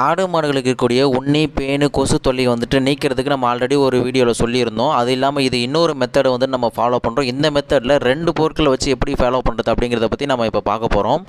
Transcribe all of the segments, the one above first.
ஆடு மாடுகளுக்கு இருக்கக்கூடிய உண்ணி பேனு கொசு தொல்லையை வந்துட்டு நீக்கிறதுக்கு நம்ம ஆல்ரெடி ஒரு வீடியோவில் சொல்லியிருந்தோம். அது இல்லாமல் இது இன்னொரு மெத்தடை வந்து நம்ம ஃபாலோ பண்ணுறோம் இந்த மெத்தடில் ரெண்டு பொருட்களை வச்சு எப்படி ஃபாலோ பண்ணுறது அப்படிங்கிறத பற்றி நம்ம இப்போ பார்க்க போகிறோம்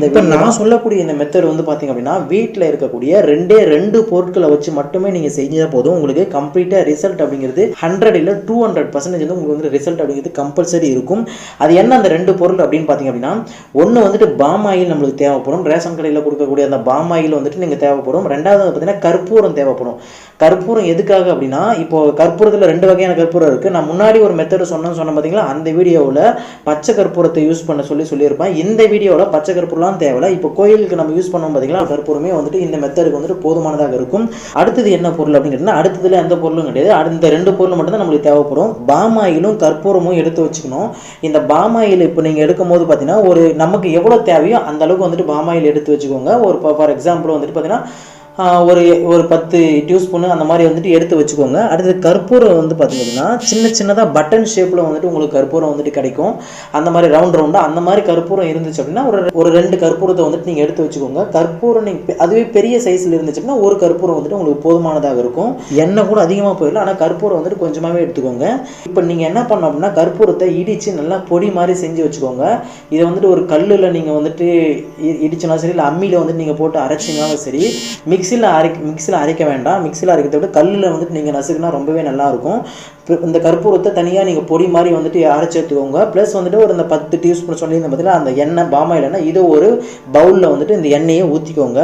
இப்போ நான் சொல்லக்கூடிய இந்த மெத்தட் வந்து பார்த்தீங்க அப்படின்னா வீட்டில் இருக்கக்கூடிய ரெண்டே ரெண்டு பொருட்களை வச்சு மட்டுமே நீங்கள் செஞ்சால் போதும். உங்களுக்கு கம்ப்ளீட்டாக ரிசல்ட் அப்படிங்கிறது ஹண்ட்ரட் இல்லை டூ ஹண்ட்ரட் பர்சன்டேஜ் வந்து உங்களுக்கு வந்து ரிசல்ட் அப்படிங்கிறது கம்பல்சரி இருக்கும். அது என்ன அந்த ரெண்டு பொருள் அப்படின்னு பார்த்தீங்க அப்படின்னா ஒன்று வந்துட்டு பாம் ஆயில் நம்மளுக்கு தேவைப்படும். ரேஷன் கடையில் கொடுக்கக்கூடிய அந்த பாம் ஆயில் வந்துட்டு நீங்கள் தேவைப்படும். ரெண்டாவது வந்து பார்த்தீங்கன்னா கற்பூரம் தேவைப்படும். கற்பூரம் எதுக்காக அப்படின்னா இப்போ கற்பூரத்தில் ரெண்டு வகையான கற்பூரம் இருக்குது நான் முன்னாடி ஒரு மெத்தடு சொன்னேன்னு சொன்ன பார்த்தீங்களா அந்த வீடியோவில் பச்சை கற்பூரத்தை யூஸ் பண்ண சொல்லி சொல்லியிருப்பேன். இந்த வீடியோவில் பச்சை கற்பூரம்லாம் தேவையில்ல. இப்போ கோயிலுக்கு நம்ம யூஸ் பண்ணோம் பார்த்தீங்களா கற்பூரமே வந்துட்டு இந்த மெத்தடுக்கு வந்துட்டு போதுமானதாக இருக்கும். அடுத்தது என்ன பொருள் அப்படின்னு அடுத்ததில் எந்த பொருளும் கிடையாது. அந்த ரெண்டு பொருள் மட்டும் தான் நம்மளுக்கு தேவைப்படும். பாமாயிலும் கற்பூரமும் எடுத்து வச்சுக்கணும். இந்த பாமாயில் இப்போ நீங்கள் எடுக்கும் போது பார்த்தீங்கன்னா ஒரு நமக்கு எவ்வளோ தேவையோ அந்த அளவுக்கு வந்துட்டு பாமாயில் எடுத்து வச்சுக்கோங்க. ஒரு ஃபார் எக்ஸாம்பிள் வந்துட்டு பார்த்தீங்கன்னா ஒரு ஒரு பத்து டியூஸ்பூனு அந்த மாதிரி வந்துட்டு எடுத்து வச்சுக்கோங்க. அடுத்தது கற்பூரம் வந்து பார்த்தீங்கன்னா சின்ன சின்னதாக பட்டன் ஷேப்பில் வந்துட்டு உங்களுக்கு கற்பூரம் வந்துட்டு கிடைக்கும். அந்த மாதிரி ரவுண்ட் ரவுண்டாக அந்த மாதிரி கற்பூரம் இருந்துச்சு அப்படின்னா ஒரு ஒரு ரெண்டு கற்பூரத்தை வந்துட்டு நீங்கள் எடுத்து வச்சுக்கோங்க. கற்பூரம் நீங்கள் அதுவே பெரிய சைஸில் இருந்துச்சு அப்படின்னா ஒரு கற்பூரம் வந்துட்டு உங்களுக்கு போதுமானதாக இருக்கும். எண்ணெய் கூட அதிகமாக போயிடலாம் ஆனால் கற்பூரம் வந்துட்டு கொஞ்சமாகவே எடுத்துக்கோங்க. இப்போ நீங்கள் என்ன பண்ணணும் அப்படின்னா கற்பூரத்தை இடித்து நல்லா பொடி மாதிரி செஞ்சு வச்சுக்கோங்க. இதை வந்துட்டு ஒரு கல்லில் நீங்கள் வந்துட்டு இ- இடிச்சுனா சரி இல்லை அம்மியில் வந்துட்டு நீங்கள் போட்டு அரைச்சிங்கனாலும் சரி மிக்சியில் அரைக்க மிக்சியில் அரைக்க வேண்டாம். மிக்சியில் அரைக்கிறத விட கல்லில் வந்துட்டு நீங்கள் நசுக்குனா ரொம்பவே நல்லாயிருக்கும். இந்த கற்பூரத்தை தனியாக நீங்கள் பொடி மாதிரி வந்துட்டு அரைச்சி எடுத்துக்கோங்க. ப்ளஸ் வந்துட்டு ஒரு இந்த பத்து டீஸ்பூன் சொல்லியிருந்த பார்த்தீங்கன்னா அந்த எண்ணெய் பாமாயில் எண்ணெய் இதை ஒரு பவுலில் வந்துட்டு இந்த எண்ணெயை ஊற்றிக்கோங்க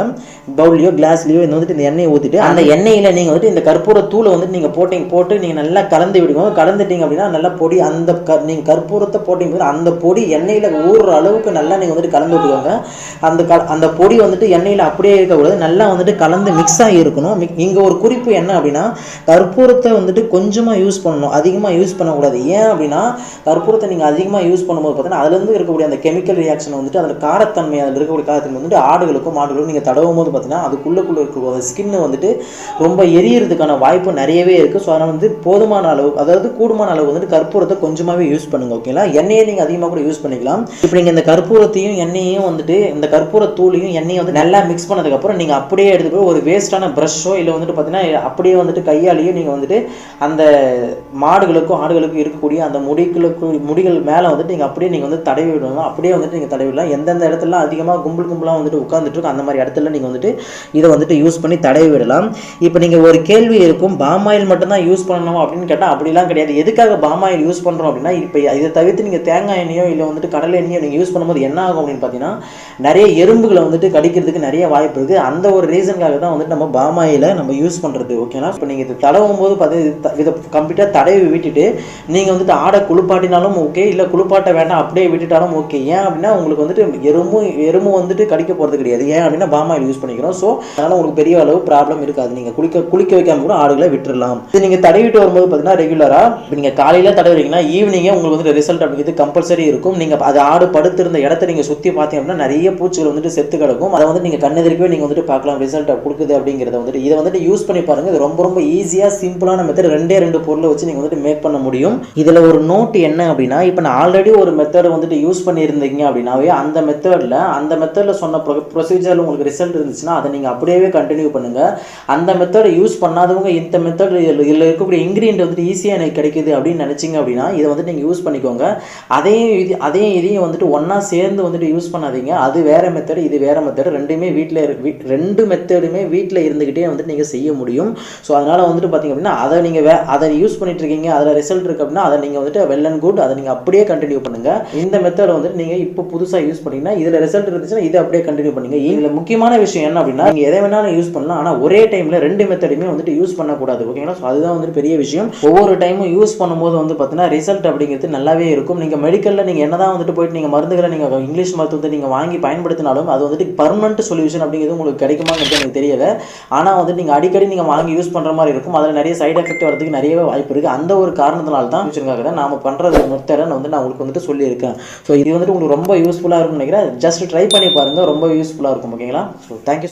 பவுல்லையோ கிளாஸ்லையோ இந்த வந்துட்டு இந்த எண்ணெயை ஊற்றிட்டு அந்த எண்ணெயில் நீங்கள் வந்துட்டு இந்த கற்பூர தூளை வந்துட்டு நீங்கள் போட்டிங்க போட்டு நீங்கள் நல்லா கலந்து விடுங்க. கலந்துட்டீங்க அப்படின்னா நல்லா பொடி அந்த க நீங்கள் கற்பூரத்தை போட்டிங்க அந்த பொடி எண்ணெயில் ஊறுற அளவுக்கு நல்லா நீங்கள் வந்துட்டு கலந்து விட்டுக்கோங்க. அந்த க அந்த பொடி வந்துட்டு எண்ணெயில் அப்படியே இருக்கக்கூடாது. நல்லா வந்துட்டு கலந்து மிக்ஸ் ஆகி இருக்கணும். இங்கே ஒரு குறிப்பு என்ன அப்படின்னா கற்பூரத்தை வந்துட்டு கொஞ்சமாக யூஸ் பண்ணணும் அதிகமாக யூஸ் பண்ணக்கூடாது. ஏன் அப்படின்னா கற்பூரத்தை நீங்கள் அதிகமாக யூஸ் பண்ணும்போது பார்த்தீங்கன்னா அதுலேருந்து இருக்கக்கூடிய அந்த கெமிக்கல் ரியாக்ஷன் வந்துட்டு அதில் காரத்தன்மை அதில் இருக்கக்கூடிய காரத்தன்மை வந்துட்டு ஆடுகளுக்கும் மாடுகளுக்கும் நீங்கள் தடவும் போது பார்த்தீங்கன்னா அதுக்குள்ளக்குள்ளே இருக்கக்கூடிய அந்த ஸ்கின்னு வந்துட்டு ரொம்ப எரியறதுக்கான வாய்ப்பு நிறையவே இருக்குது ஸோ அதனால் வந்து போதுமான அளவு அதாவது கூடுமான அளவு வந்துட்டு கற்பூரத்தை கொஞ்சமாகவே யூஸ் பண்ணுங்க ஓகேங்களா எண்ணெயை நீங்கள் அதிகமாக கூட யூஸ் பண்ணிக்கலாம். இப்போ நீங்கள் இந்த கற்பூரத்தையும் எண்ணெயையும் வந்துட்டு இந்த கற்பூர தூளையும் எண்ணெயும் வந்து நல்லா மிக்ஸ் பண்ணதுக்கப்புறம் நீங்கள் அப்படியே எடுத்து போய் ஒரு வேஸ்ட்டான ப்ரஷ்ஷோ இல்லை வந்துட்டு பார்த்தீங்கன்னா அப்படியே வந்துட்டு கையாலேயோ நீங்கள் வந்துட்டு அந்த மாடுகளுக்கும் ஆடுகளுக்கும் இருக்கக்கூடிய அந்த முடிகளுக்கு முடிகள் மேலே வந்துட்டு நீங்கள் அப்படியே நீங்கள் வந்து தடவி விடணும். அப்படியே வந்துட்டு நீங்கள் தடவி விடலாம். எந்தெந்த இடத்துல அதிகமாக கும்பல் கும்பலாக வந்துட்டு உட்காந்துட்டு அந்த மாதிரி இடத்துல நீங்கள் வந்துட்டு இதை வந்துட்டு யூஸ் பண்ணி தடவி விடலாம். இப்போ நீங்கள் ஒரு கேள்வி இருக்கும் பாமாயில் மட்டும்தான் யூஸ் பண்ணணும் அப்படின்னு கேட்டால் அப்படிலாம் கிடையாது. எதுக்காக பாமாயில் யூஸ் பண்ணுறோம் அப்படின்னா இப்போ இதை தவிர்த்து நீங்கள் தேங்காய் எண்ணெயோ இல்லை வந்துட்டு கடலை எண்ணெயோ நீங்கள் யூஸ் பண்ணும்போது என்ன ஆகும் அப்படின்னு பார்த்தீங்கன்னா நிறைய எறும்புகளை வந்துட்டு கடிக்கிறதுக்கு நிறைய வாய்ப்பு இருக்குது அந்த ஒரு ரீசனுக்காக தான் வந்துட்டு நம்ம பாமாயில நம்ம யூஸ் பண்ணுறது ஓகேனா இப்போ நீங்கள் இது தடவும் போது பார்த்தீங்கன்னா இதை கம்ப்ளீட்டாக தடவி விட்டுட்டு நீங்கள் வந்துட்டு ஆடை குளிப்பாட்டினாலும் ஓகே இல்லை குளிப்பாட்ட வேண்டாம் அப்படியே விட்டுட்டாலும் ஓகே ஏன் அப்படின்னா உங்களுக்கு வந்துட்டு எறும்பும் எறும்பு வந்துட்டு கடிக்க போகிறது கிடையாது. ஏன் அப்படின்னா பாமாயில் யூஸ் பண்ணிக்கிறோம். ஸோ அதனால் உங்களுக்கு பெரிய அளவு ப்ராப்ளம் இருக்காது. நீங்கள் குளிக்க குளிக்க வைக்காம கூட ஆடுகளை விட்டுடலாம் இது நீங்கள் தடவிட்டு வரும்போது பார்த்தீங்கன்னா ரெகுலராக இப்போ நீங்கள் காலையில் தடவுறீங்கன்னா ஈவினிங்கே உங்களுக்கு வந்துட்டு ரிசல்ட் அப்படிங்கிறது கம்பல்சரி இருக்கும். நீங்கள் அது ஆடு படுத்திருந்த இடத்த நீங்கள் சுற்றி பார்த்தீங்க அப்படின்னா நிறைய பூச்சிகள் வந்துட்டு செத்து கிடக்கும். அதை வந்து நீங்கள் கண்ணெதிர்க்கவே நீங்கள் வந்துட்டு பார்க்கலாம் ரிசல்ட் கொடுக்குது அப்படிங்கிறத வந்துட்டு இதை வந்துட்டு யூஸ் பண்ணி பாருங்கள் இது ரொம்ப ரொம்ப ஈஸியாக சிம்பிளான மெத்தட் ரெண்டே ரெண்டு பொருளை வச்சு நீங்கள் வந்துட்டு மேக் பண்ண முடியும். இதில் ஒரு நோட் என்ன அப்படின்னா இப்போ நான் ஆல்ரெடி ஒரு மெத்தடை வந்துட்டு யூஸ் பண்ணியிருந்தீங்க அப்படின்னாவே அந்த மெத்தடில் அந்த மெத்தடில் சொன்ன ப்ரொசீஜரில் உங்களுக்கு ரிசல்ட் இருந்துச்சுன்னா அதை நீங்கள் அப்படியே கண்டினியூ பண்ணுங்கள் அந்த மெத்தடை யூஸ் பண்ணாதவங்க இந்த மெத்தட் இதில் இருக்கக்கூடிய இன்க்ரீடியன்ட் வந்துட்டு ஈஸியாக எனக்கு கிடைக்குது அப்படின்னு நினச்சிங்க அப்படின்னா இதை வந்துட்டு நீங்கள் யூஸ் பண்ணிக்கோங்க. அதையும் இது அதையும் இதையும் வந்துட்டு ஒன்றா சேர்ந்து வந்துட்டு யூஸ் பண்ணாதீங்க. அது வேறு மெத்தடு இது வேற மெத்தடு ரெண்டுமே வீட்டில் ரெண்டு மெத்தடுமே வீட்டில் இருந்துக்கிட்டே வந்துட்டு நீங்கள் செய்ய முடியும். ஸோ அதனால் வந்துட்டு பார்த்தீங்க அப்படின்னா அதை நீங்கள் வே அதை யூஸ் பண்ணிட்டு இருக்கீங்க அதில் ரிசல்ட் இருக்கு அப்படின்னா அதை நீங்கள் வந்துட்டு வெல் அண்ட் குட் அதை நீங்கள் அப்படியே கண்டினியூ பண்ணுங்க. இந்த மெத்தடை வந்துட்டு நீங்கள் இப்போ புதுசாக யூஸ் பண்ணீங்கன்னா இதில் ரிசல்ட் இருந்துச்சுன்னா இதை அப்படியே கண்டினியூ பண்ணுங்க. இதில் முக்கியமான விஷயம் என்ன அப்படின்னா நீங்கள் எதை வேணாலும் யூஸ் பண்ணலாம் ஆனால் ஒரே டைமில் ரெண்டு மெத்தடுமே வந்துட்டு யூஸ் பண்ணக்கூடாது ஓகேங்களா ஸோ அதுதான் வந்துட்டு பெரிய விஷயம். ஒவ்வொரு டைமும் யூஸ் பண்ணும்போது வந்து பார்த்தீங்கன்னா ரிசல்ட் அப்படிங்கிறது நல்லாவே இருக்கும். நீங்கள் மெடிக்கலில் நீங்கள் என்னதான் வந்துட்டு போயிட்டு நீங்கள் மருந்துகளை நீங்கள் இங்கிலீஷ் மருத்துவத்தை நீங்கள் வாங்கி பயன்படுத்தினாலும் அது வந்துட்டு பர்மனெண்ட் சொல்யூஷன் அப்படிங்கிறது உங்களுக்கு கிடைக்குமாங்கிறது எனக்கு தெரியல. ஆனால் வந்துட்டு நீங்கள் அடிக்கடி நீங்கள் வாங்கி யூஸ் பண்ணுற மாதிரி இருக்கும். அதில் நிறைய சைடு எஃபெக்ட் வரதுக்கு நிறையவே வாய்ப்பு இருக்குது அந்த ஒரு காரணத்தினால தான் ஃபியூச்சருக்காக தான் நாம பண்ணுறது மொத்த வந்து நான் உங்களுக்கு வந்துட்டு சொல்லியிருக்கேன். ஸோ இது வந்துட்டு உங்களுக்கு ரொம்ப யூஸ்ஃபுல்லாக இருக்கும்னு நினைக்கிறேன். ஜஸ்ட் ட்ரை பண்ணி பாருங்கள் ரொம்ப யூஸ்ஃபுல்லாக இருக்கும். ஓகேங்களா ஸோ தேங்க்யூ